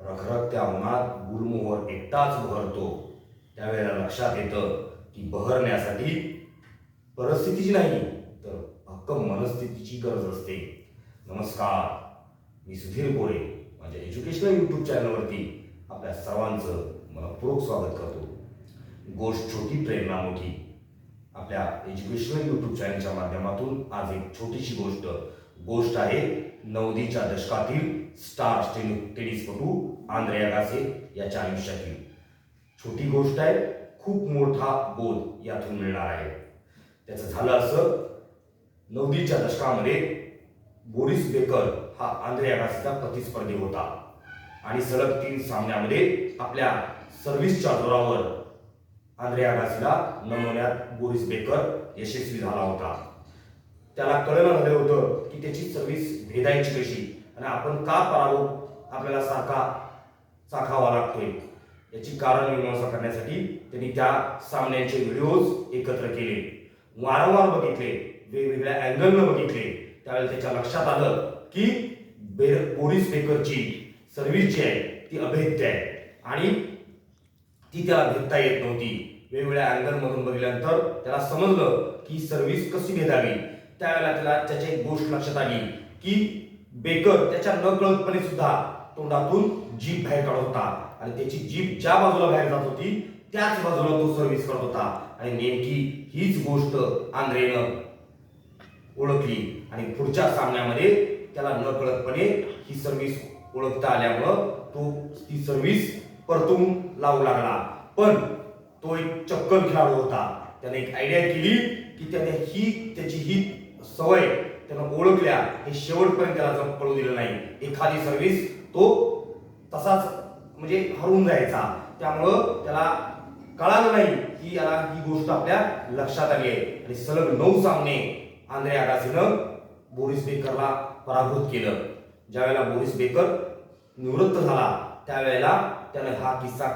रखरखत्या उन्हात गुलमोहर एकटाच बहरतो त्यावेळेला लक्षात येतं की बहरण्यासाठी परिस्थितीची नाही तर भक्कम मनस्थितीची गरज असते. नमस्कार मी सुधीर कोरे माझ्या एज्युकेशनल यूट्यूब चॅनलवरती आपल्या सर्वांचं मनपूर्वक स्वागत करतो. गोष्ट छोटी प्रेरणा मोठी आपल्या एज्युकेशनल यूट्यूब चॅनलच्या माध्यमातून आज एक छोटीशी गोष्ट गोष्ट आहे नवदीच्या दशकातील स्टार टेनिसपटू आंद्रया गासे याच्या आयुष्यातील. छोटी गोष्ट आहे खूप मोठा बोध यातून मिळणार आहे. त्याचं झालं असं नवदीच्या दशकामध्ये बोरिस बेकर हा आंद्रया गासेचा प्रतिस्पर्धी होता. आणि सलग तीन सामन्यामध्ये आपल्या सर्व्हिसच्या जोरावर आंद्रया अगासीला नमवण्यात बोरिस बेकर यशस्वी झाला होता. त्याला कळलं झालं होतं की त्याची सर्व्हिस भेदायची कशी आणि आपण का पराभव आपल्याला सारखा चाखावा लागतोय. याची कारण मीमांसा करण्यासाठी त्यांनी त्या सामन्यांचे व्हिडिओज एकत्र केले. वारंवार बघितले वेगवेगळ्या अँगलनं बघितले. त्यावेळेला त्याच्या लक्षात आलं की बे बोरिस बेकरची सर्व्हिस जी आहे ती अभेद्य आहे. आणि ती त्याला भेदता येत नव्हती. वेगवेगळ्या अँगलमधून बघितल्यानंतर त्याला समजलं की सर्व्हिस कशी भेदावी? त्यावेळेला त्याला त्याची एक गोष्ट लक्षात आली की बेकर त्याच्या नकळतपणे सुद्धा तोंडातून जीप बाहेर काढत होता. आणि त्याची जीभ ज्या बाजूला बाहेर जात होती त्याच बाजूला तो सर्व्हिस करत होता. आणि नेमकी हीच गोष्ट आंद्रेनं ओळखली. आणि पुढच्या सामन्यामध्ये त्याला नकळतपणे ही सर्व्हिस ओळखता आल्यामुळं तो ती सर्व्हिस परतून लावू लागला. पण तो एक चक्कर खेळाडू होता. त्याने एक आयडिया केली की त्याने ही त्याची ही सवय त्यानं ओळखल्या हे शेवटपर्यंत त्याला पळू दिलं नाही. एखादी सर्व्हिस तो तसाच म्हणजे हरवून जायचा. त्यामुळं त्याला कळालं नाही की याला ही गोष्ट आपल्या लक्षात आली आहे. आणि सलग नऊ सामने आंद्रे आगासीनं बोरिस बेकरला पराभूत केलं. ज्यावेळेला बोरिस बेकर निवृत्त झाला त्यावेळेला त्यानं हा किस्सा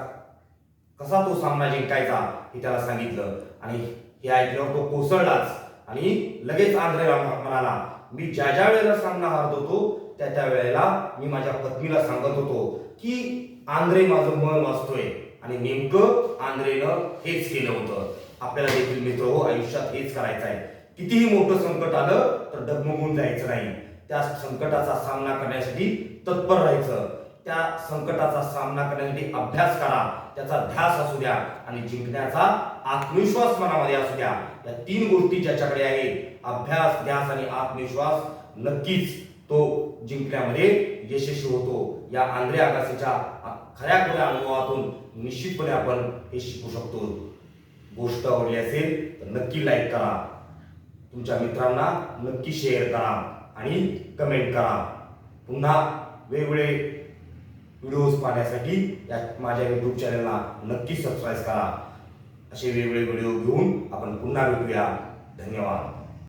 कसा तो सामना जिंकायचा हे त्याला सांगितलं. आणि हे ऐकल्यावर तो कोसळलाच. आणि लगेच आंध्रे म्हणाला मी ज्या ज्या वेळेला सामना हारत होतो त्या त्या वेळेला मी माझ्या पत्नीला सांगत होतो की आंध्रे माझं मन वाचतोय. आणि नेमकं आंध्रेनं हेच केलं होतं. आपल्याला देखील मित्र हो आयुष्यात हेच करायचं आहे कितीही मोठं संकट आलं तर डगमगून जायचं नाही. त्या संकटाचा सामना करण्यासाठी तत्पर राहायचं. त्या संकटाचा सामना करण्यासाठी अभ्यास करा त्याचा ध्यास असू द्या आणि जिंकण्याचा आत्मविश्वास मनामध्ये असू द्या. या तीन गोष्टी ज्याच्याकडे आहे अभ्यास ध्यास आणि आत्मविश्वास नक्कीच तो जिंकण्यामध्ये यशस्वी होतो. या आंध्रे आकाशाच्या खऱ्या खऱ्या अनुभवातून निश्चितपणे आपण हे शिकू शकतो. गोष्ट आवडली असेल तर नक्की लाईक करा. तुमच्या मित्रांना नक्की शेअर करा आणि कमेंट करा. पुन्हा वेगवेगळे व्हिडिओज पाहण्यासाठी या माझ्या यूट्यूब चॅनलला नक्की सबस्क्राईब करा. असे वेगवेगळे व्हिडिओ घेऊन आपण पुन्हा भेटूया. धन्यवाद.